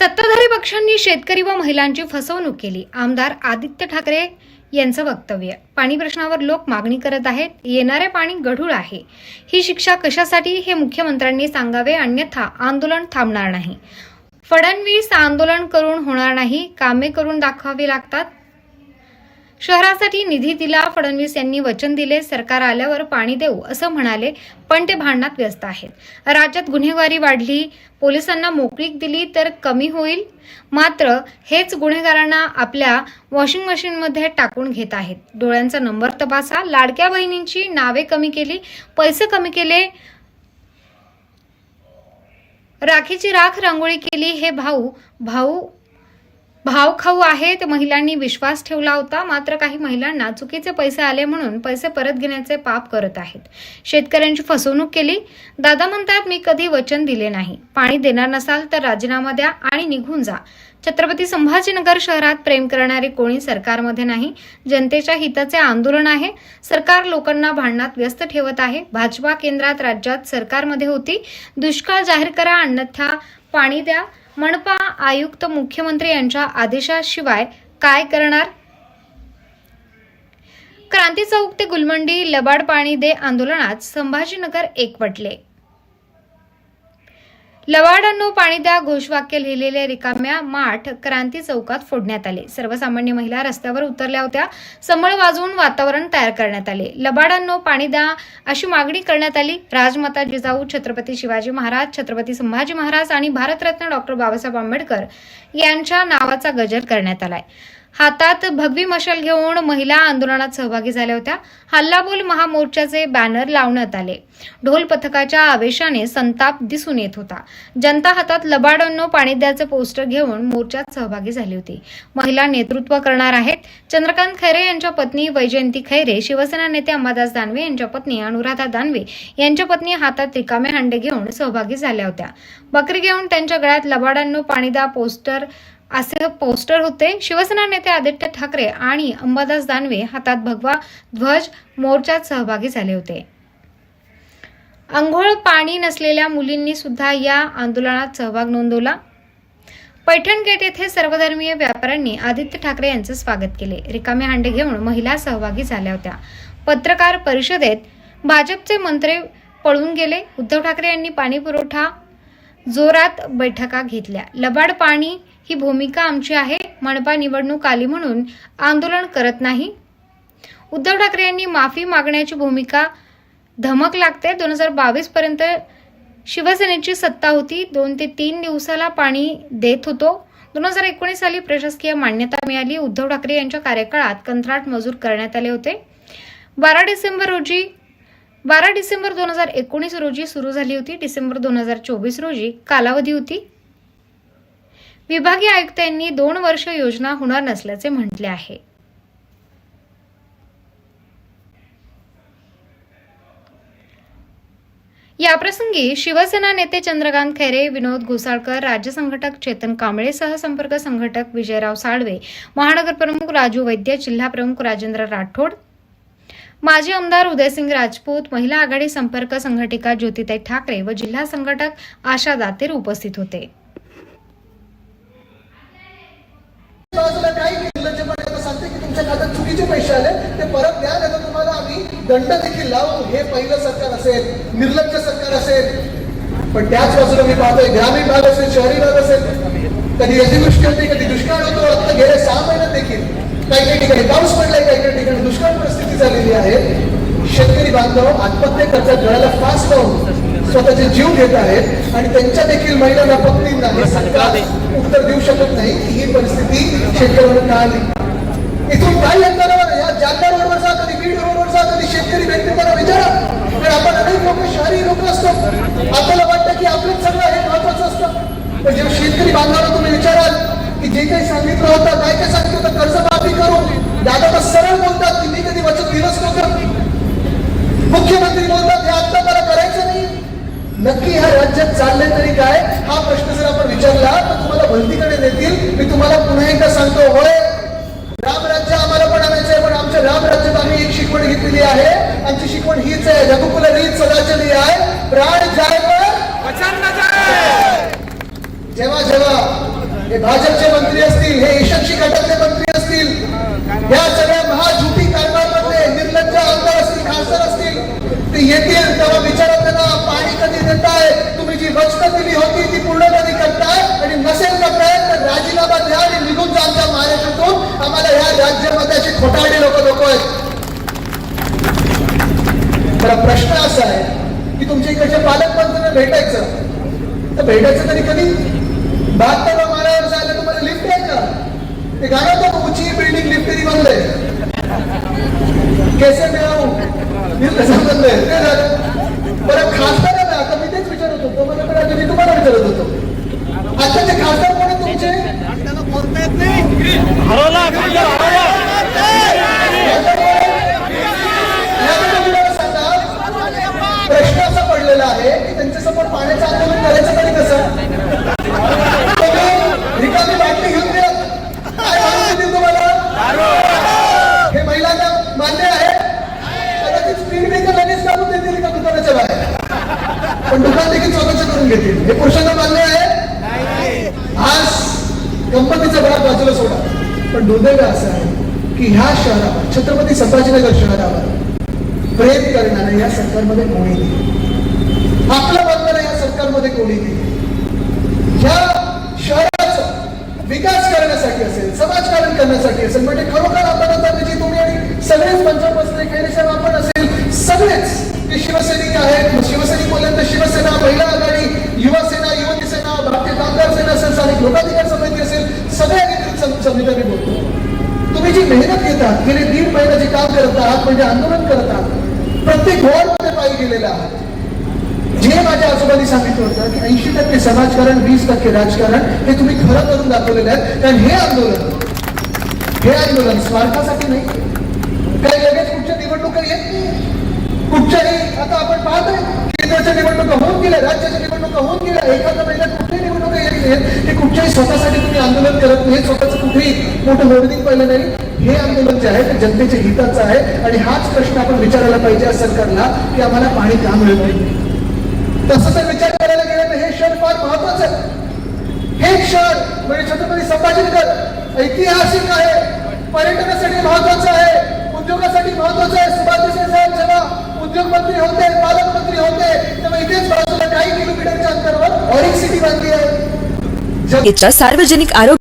सत्ताधारी पक्षांनी शेतकरी व महिलांची फसवणूक केली. आमदार आदित्य ठाकरे यांचं वक्तव्य. पाणी प्रश्नावर लोक मागणी करत आहेत. येणारे पाणी गढूळ आहे. ही शिक्षा कशासाठी हे मुख्यमंत्र्यांनी सांगावे? अन्यथा आंदोलन थांबणार नाही. फडणवीस आंदोलन करून होणार नाही. कामे करून दाखवावी लागतात. शहरासाठी निधी दिला फडणवीस यांनी वचन दिले सरकार आल्यावर पाणी देऊ असं म्हणाले पण ते भांडणात व्यस्त आहेत. राज्यात गुन्हेगारी वाढली पोलिसांना मोकळीक दिली तर कमी होईल? मात्र हेच गुन्हेगारांना आपल्या वॉशिंग मशीनमध्ये टाकून घेत आहेत. डोळ्यांचा नंबर तपासा लाडक्या बहिणींची नावे कमी केली पैसे कमी केले राखीची राख रांगोळी केली हे भाऊ भाऊ भाव खाऊ आहेत महिलांनी विश्वास ठेवला होता मात्र काही महिलांना चुकीचे पैसे आले म्हणून पैसे परत घेण्याचे पाप करत आहेत. शेतकऱ्यांची फसवणूक केली. दादा म्हणतात मी कधी वचन दिले नाही. पाणी देणार नसाल तर राजीनामा द्या आणि निघून जा. छत्रपती संभाजीनगर शहरात प्रेम करणारे कोणी सरकारमध्ये नाही. जनतेच्या हिताचे आंदोलन आहे. सरकार लोकांना भांडणात व्यस्त ठेवत आहे. भाजपा केंद्रात राज्यात सरकारमध्ये होती. दुष्काळ जाहीर करा अन्यथा पाणी द्या. मनपा आयुक्त मुख्यमंत्री यांच्या आदेशाशिवाय काय करणार? क्रांती चौक ते गुलमंडी लबाड पाणी दे आंदोलनात संभाजीनगर एकवटले. लवाडांनो पाणी द्या घोषवाक्य लिहिलेले रिकाम्या माठ क्रांती चौकात फोडण्यात आले. सर्वसामान्य महिला रस्त्यावर उतरल्या होत्या. समळ वाजवून वातावरण तयार करण्यात आले. लबाडांनो पाणी द्या अशी मागणी करण्यात आली. राजमाता जिजाऊ छत्रपती शिवाजी महाराज छत्रपती संभाजी महाराज आणि भारतरत्न डॉक्टर बाबासाहेब आंबेडकर यांच्या नावाचा गजर करण्यात आलाय. हातात भगवी मशाल घेऊन महिला आंदोलनात सहभागी झाल्या होत्या. हल्लाबोल महामोर्चाचे बॅनर लावण्यात आले. ढोल पथकाच्या आवेशाने संताप दिसून येत होता. जनता हातात लबाडांनो पाणी द्याचे पोस्टर घेऊन मोर्चात सहभागी झाली होती. महिला नेतृत्व करणार आहेत. चंद्रकांत खैरे यांच्या पत्नी वैजयंती खैरे शिवसेना नेते अंबादास दानवे यांच्या पत्नी अनुराधा दानवे यांच्या पत्नी हातात रिकामे हांडे घेऊन सहभागी झाल्या होत्या. बकरी घेऊन त्यांच्या गळ्यात लबाडांनो पाणी द्या पोस्टर असे पोस्टर होते. शिवसेना नेते आदित्य ठाकरे आणि अंबादास दानवे हातात भगवा ध्वज मोर्चात सहभागी झाले होते. अंघोळ पाणी नसलेल्या मुलींनी सुद्धा या आंदोलनात सहभाग नोंदवला. पैठण गेट येथे सर्वधर्मीय व्यापाऱ्यांनी आदित्य ठाकरे यांचे स्वागत केले. रिकामे हांडे घेऊन महिला सहभागी झाल्या होत्या. पत्रकार परिषदेत भाजपचे मंत्री पळून गेले. उद्धव ठाकरे यांनी पाणी पुरवठा जोरात बैठका घेतल्या. लबाड पाणी ही भूमिका आमची आहे. मनपा निवडणूक आली म्हणून आंदोलन करत नाही. उद्धव ठाकरे यांनी माफी मागण्याची भूमिका धमक लागते. दोन हजार बावीस पर्यंत शिवसेनेची सत्ता होती. दोन ते तीन दिवसाला पाणी देत होतो. दोन हजार एकोणीस साली प्रशासकीय मान्यता मिळाली. उद्धव ठाकरे यांच्या कार्यकाळात कंत्राट मजूर करण्यात आले होते. बारा डिसेंबर रोजी बारा डिसेंबर दोन हजार एकोणीस रोजी सुरू झाली होती. डिसेंबर दोन हजार चोवीस रोजी कालावधी होती. विभागीय आयुक्तांनी दोन वर्ष योजना होणार नसल्याचे म्हटले आहे. याप्रसंगी शिवसेना नेते चंद्रकांत खैरे विनोद घोसाळकर राज्य संघटक चेतन कांबळे सहसंपर्क संघटक विजयराव साळवे महानगर प्रमुख राजू वैद्य जिल्हा प्रमुख राजेंद्र राठोड माजी आमदार उदयसिंग राजपूत महिला आघाडी संपर्क संघटिका ज्योतिताई ठाकरे व जिल्हा संघटक आशा दातेर उपस्थित होते बाजूला काय निर्लज्जपणे आता सांगते की तुमच्या खात्यात चुकीचे पैसे आले ते परत द्या नाही तुम्हाला आम्ही दंड देखील लावू. हे पहिलं सरकार असेल निर्लक्ष सरकार असेल. पण त्याच बाजूला मी पाहतोय ग्रामीण भाग असेल शहरी भाग असेल कधी अतिवृष्टी होते कधी दुष्काळ होतो आता गेले सहा महिन्यात देखील काही काही ठिकाणी पाऊस पडलाय काही काही ठिकाणी दुष्काळ परिस्थिती झालेली आहे. शेतकरी बांधव आत्महत्या करतात गळ्याला फास्ट लावून स्वतःचे जीव घेत आहेत आणि त्यांच्या देखील महिलांना पत्नींना हे सरकार उत्तर देऊ शकत नाही. की ही परिस्थिती शेतकऱ्यांना आली इथून काय यंत्रणा या बरोबर जा कधी बीड बरोबर जा कधी शेतकरी भेटते त्याला विचारा. पण आपण अनेक लोक शहरी लोक असतो. आपल्याला वाटतं की आपलंच सगळं हे महत्वाचं असतं. पण जेव्हा शेतकरी बांधवाला तुम्ही विचाराल की जे काही सांगितलं होतं काय काय सांगितलं होतं कर्जमाफी करू. दादा तर सरळ बोलतात की मी कधी वचन दिलंच नव्हतं. मुख्यमंत्री बोलतात हे आता मला करायचं नाही. नक्की ह्या राज्यात चाललंय तरी काय? हा प्रश्न जर आपण विचारला तर तुम्हाला भलतीकडे देतील मी तुम्हाला पुन्हा एकदा सांगतो होय. रामराज्य रामराज्यात आम्ही एक शिकवण घेतलेली आहे. आमची शिकवण हीच आहे. रघुकुल रीत सदा चली आहे प्राण जाय जेव्हा जेव्हा हे भाजपचे मंत्री असतील हे यशस्वी गटाचे मंत्री असतील या सगळ्या महाझुटी कारभारमधले निर्लज्ज आमदार असतील खासदार असतील ते येतील तेव्हा विचारत त्यांना पाणी कधी देताय? तुम्ही जी वचनं दिली होती ती पूर्ण कधी करताय आणि नसेल करताय तर राजीनामा द्या आणि निघून जा आमच्या महाराष्ट्रातून. आम्हाला या राज्यामध्ये अशी खोटारडी लोक नको आहेत. तर प्रश्न असा आहे की तुमच्या इकडच्या पालकमंत्र्यांना भेटायचं. तर भेटायचं तरी कधी? बहात्तर माळ्यावर जायला तुम्हाला लिफ्ट आहे का? ते गाणं होतं ऊंची बिल्डिंग लिफ्ट कधी बनलंय कैसे मिळावू समजलं ते झालं. बरं खासदार आहे ना आता मी तेच विचारत होतो मला पण आता मी तुम्हाला विचारत होतो आताचे खासदार कोण आहेत तुमचे हरवला खासदार हरवला यामध्ये मला सांगा, प्रश्न असा पडलेला आहे की त्यांच्यासमोर पाण्याचं कसं? तुम्ही रिकामी बाटली घेऊन द्या. काय देतील तुम्हाला? हे महिलांना मान्य आहे कदाचित स्पीड ब्रेकर लगेच काढून देतील दुकानाच्या बाहेर. पण दुकान देखील स्वतःच करून घेतील. हे पुरुषांना मान्य आहे. आज कंपनीचा भाग बाजूला सोडा. पण दुर्दैव असं आहे की ह्या शहरावर छत्रपती संभाजीनगर शहरावर प्रेम करणाऱ्या या सरकारमध्ये कोणी आपलं आपलं बनणाऱ्या कोणी नाही. ह्या शहराचा विकास करण्यासाठी असेल समाजकारण करण्यासाठी असेल म्हणजे खरोखर आपण आता जी तुम्ही आणि सगळेच मंचावर बसले खैरेसाहेब आपण असेल सगळेच ते शिवसैनिक आहेत शिवसैनिक बोलले तर शिवसेना महिला आघाडी युवा सेना युवती सेना भारतीय कामगार सेना असेल स्थानिक लोकाधिकार समिती असेल सगळ्या संविधानी बोलतो. तुम्ही जी मेहनत घेतात गेले दीड महिन्याचे काम करत आहात म्हणजे आंदोलन करत आहात प्रत्येक वॉर्डमध्ये पायी गेलेला आहात. जे माझ्या आजोबांनी सांगितलं होतं की ऐंशी टक्के समाजकारण वीस टक्के राजकारण हे तुम्ही खरं करून दाखवलेलं आहे कारण हे आंदोलन हे आंदोलन स्वार्थासाठी नाही. काही लगेच कुठच्या निवडणुका येत नाही. कुठच्याही आता आपण पाहतोय केंद्राच्या निवडणुका होऊन गेल्या राज्याच्या निवडणुका होऊन गेल्या एखाद्या महिन्यात कुठल्याही निवडणुका येत नाहीत ते कुठच्याही स्वतःसाठी तुम्ही आंदोलन करत नाही स्वतःचं कुठेही मोठं होर्डिंग पाहिलं नाही. हे आंदोलन जे आहे ते जनतेच्या हिताचं आहे. आणि हाच प्रश्न आपण विचारायला पाहिजे सरकारला की आम्हाला पाणी का मिळत नाही? तसं जर विचार करायला गेलं तर हे क्षण फार महत्वाचं आहे. हे क्षण म्हणजे छत्रपती संभाजीनगर ऐतिहासिक आहे पर्यटनासाठी महत्वाचं आहे उद्योगासाठी महत्वाचं आहे. सुभाष देसाई साहेब जेव्हा उद्योगमंत्री होते पालकमंत्री होते तेव्हा इथेच बाजूला काही किलोमीटरच्या अंतरावर ऑरिक सिटी बांधली आहे. सार्वजनिक आरोग्य